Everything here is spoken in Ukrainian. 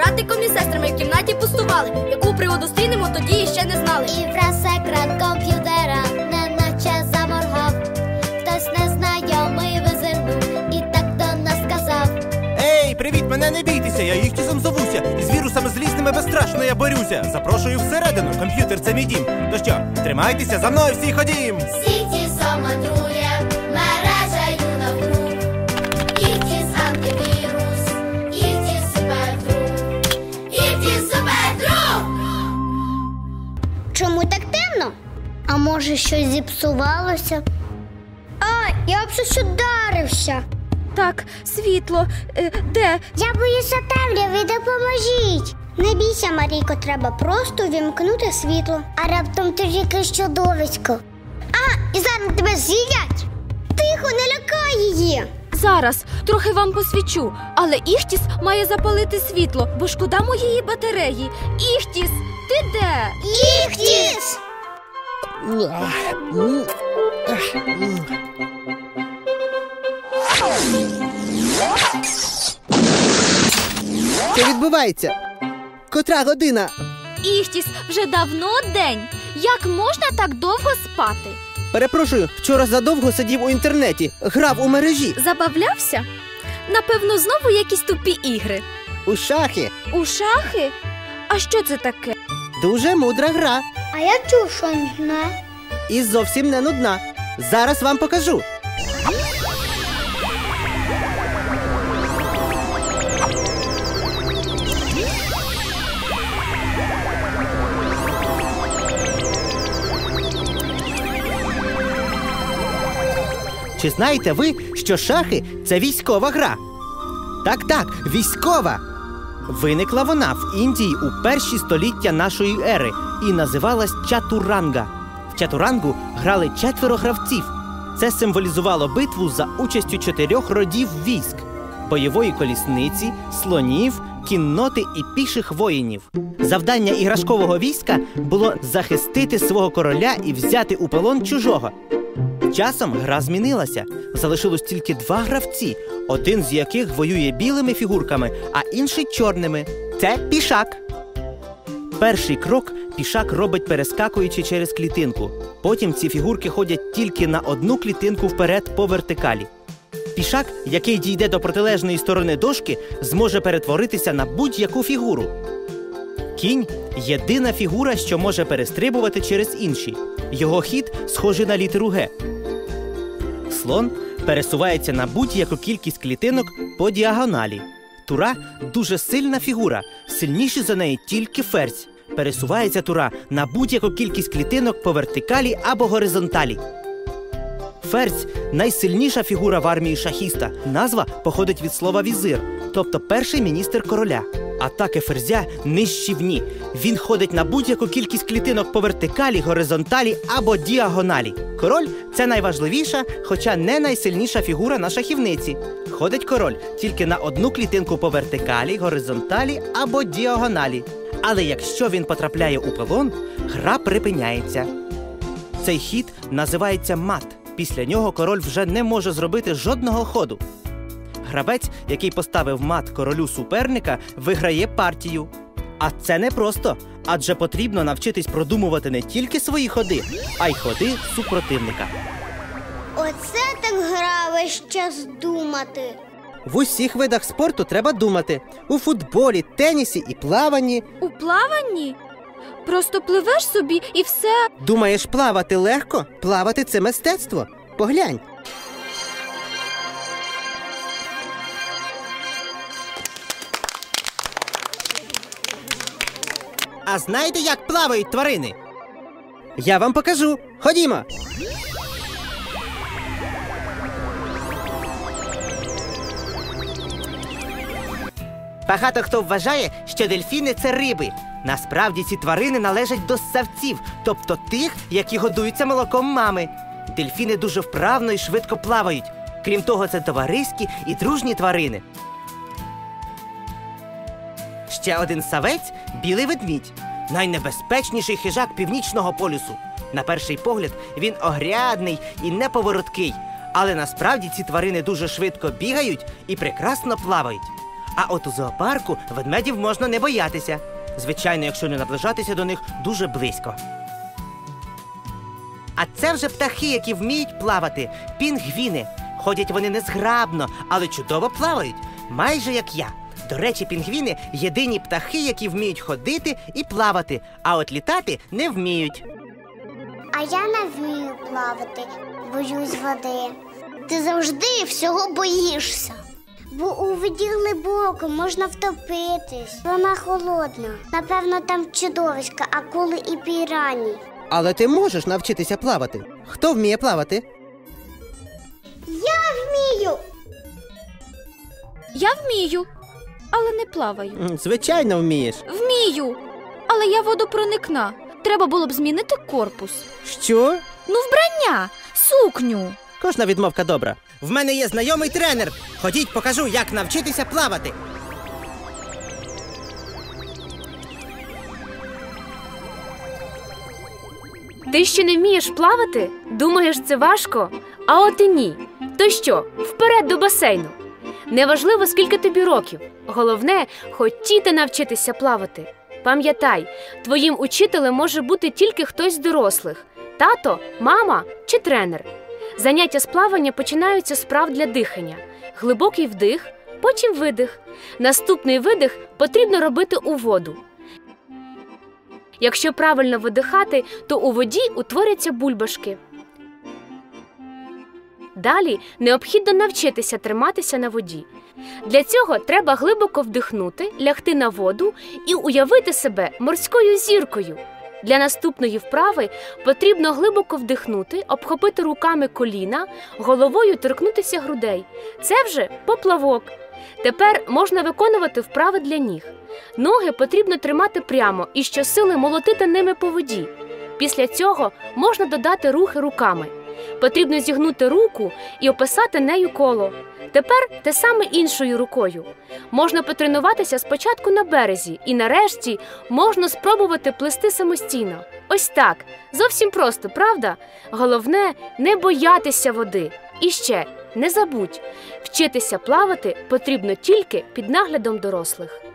братиком і сестрами в кімнаті пустували. Яку приводу стрінемо, тоді ще не знали. І враз екран комп'ютера, неначе заморгав. Хтось незнайомий визирнув і так до нас сказав. Ей, привіт, мене не бійтеся, я їх їхтісом зовуся. І з вірусами злісними безстрашно я борюся. Запрошую всередину, комп'ютер це мій дім. То що, тримайтеся, за мною всі ходім. Сіті самотрує, мережею може щось зіпсувалося? А, я б щось ударився. Так, світло. Е, де? Я боюся темряви, допоможіть. Не бійся, Марійко, треба просто вімкнути світло. А раптом ти ж якесь чудовисько. А, і зараз тебе з'їдять. Тихо, не лякай її. Зараз трохи вам посвічу, але Іхтіс має запалити світло, бо шкода моєї батареї. Іхтіс, ти де? Іхтіс! Що відбувається? Котра година? Іхтіс, вже давно день. Як можна так довго спати? Перепрошую, вчора задовго сидів у інтернеті, грав у мережі. Забавлявся? Напевно, знову якісь тупі ігри. У шахи. У шахи? А що це таке? Дуже мудра гра. А я чув, що не. І зовсім не нудна. Зараз вам покажу. Чи знаєте ви, що шахи це військова гра? Так, так, військова. Виникла вона в Індії у перші століття нашої ери і називалась чатуранга. В чатурангу грали четверо гравців. Це символізувало битву за участю чотирьох родів військ: бойової колісниці, слонів, кінноти і піших воїнів. Завдання іграшкового війська було захистити свого короля і взяти у полон чужого. Часом гра змінилася. Залишилось тільки два гравці, один з яких воює білими фігурками, а інший чорними. Це пішак. Перший крок пішак робить перескакуючи через клітинку. Потім ці фігурки ходять тільки на одну клітинку вперед по вертикалі. Пішак, який дійде до протилежної сторони дошки, зможе перетворитися на будь-яку фігуру. Кінь єдина фігура, що може перестрибувати через інші. Його хід схожий на літеру Г. Слон пересувається на будь-яку кількість клітинок по діагоналі. Тура дуже сильна фігура, сильніший за неї тільки ферзь. Пересувається тура на будь-яку кількість клітинок по вертикалі або горизонталі. Ферзь найсильніша фігура в армії шахіста. Назва походить від слова візир, тобто перший міністр короля. Атаки ферзя нищівні. Він ходить на будь-яку кількість клітинок по вертикалі, горизонталі або діагоналі. Король це найважливіша, хоча не найсильніша фігура на шахівниці. Ходить король тільки на одну клітинку по вертикалі, горизонталі або діагоналі. Але якщо він потрапляє у полон, гра припиняється. Цей хід називається мат. Після нього король вже не може зробити жодного ходу. Гравець, який поставив мат королю суперника, виграє партію. А це не просто, адже потрібно навчитись продумувати не тільки свої ходи, а й ходи супротивника. Оце так гра весь час думати. В усіх видах спорту треба думати: у футболі, тенісі і плаванні. У плаванні? Просто пливеш собі і все. Думаєш, плавати легко? Плавати це мистецтво. Поглянь. А знаєте, як плавають тварини? Я вам покажу. Ходімо. Багато хто вважає, що дельфіни це риби. Насправді ці тварини належать до ссавців, тобто тих, які годуються молоком мами. Дельфіни дуже вправно і швидко плавають. Крім того, це товариські і дружні тварини. Ще один савець білий ведмідь, найнебезпечніший хижак північного полюсу. На перший погляд він огрядний і неповороткий, але насправді ці тварини дуже швидко бігають і прекрасно плавають. А от у зоопарку ведмедів можна не боятися. Звичайно, якщо не наближатися до них дуже близько. А це вже птахи, які вміють плавати, пінгвіни. Ходять вони незграбно, але чудово плавають, майже як я. До речі, пінгвіни єдині птахи, які вміють ходити і плавати, а от літати не вміють. А я не вмію плавати, боюсь води. Ти завжди всього боїшся. Бо у воді глибоко можна втопитись. Вона холодна. Напевно, там чудовиська, акули і пірані. Але ти можеш навчитися плавати. Хто вміє плавати? Я вмію. Я вмію, але не плаваю. Звичайно, вмієш. Вмію, але я водопроникна. Треба було б змінити корпус. Що? Ну, вбрання, сукню. Кожна відмовка добра. В мене є знайомий тренер. Ходіть, покажу, як навчитися плавати. Ти ще не вмієш плавати? Думаєш, це важко? А от і ні. То що, вперед до басейну. Неважливо, скільки тобі років. Головне хотіти навчитися плавати. Пам'ятай, твоїм учителем може бути тільки хтось з дорослих: тато, мама чи тренер. Заняття з плавання починаються з прав для дихання. Глибокий вдих, потім видих. Наступний видих потрібно робити у воду. Якщо правильно видихати, то у воді утворяться бульбашки. Далі необхідно навчитися триматися на воді. Для цього треба глибоко вдихнути, лягти на воду і уявити себе морською зіркою. Для наступної вправи потрібно глибоко вдихнути, обхопити руками коліна, головою торкнутися грудей. Це вже поплавок. Тепер можна виконувати вправи для ніг. Ноги потрібно тримати прямо і щосили молотити ними по воді. Після цього можна додати рухи руками. Потрібно зігнути руку і описати нею коло. Тепер те саме іншою рукою. Можна потренуватися спочатку на березі, і нарешті можна спробувати плисти самостійно. Ось так. Зовсім просто, правда? Головне не боятися води. І ще не забудь, вчитися плавати потрібно тільки під наглядом дорослих.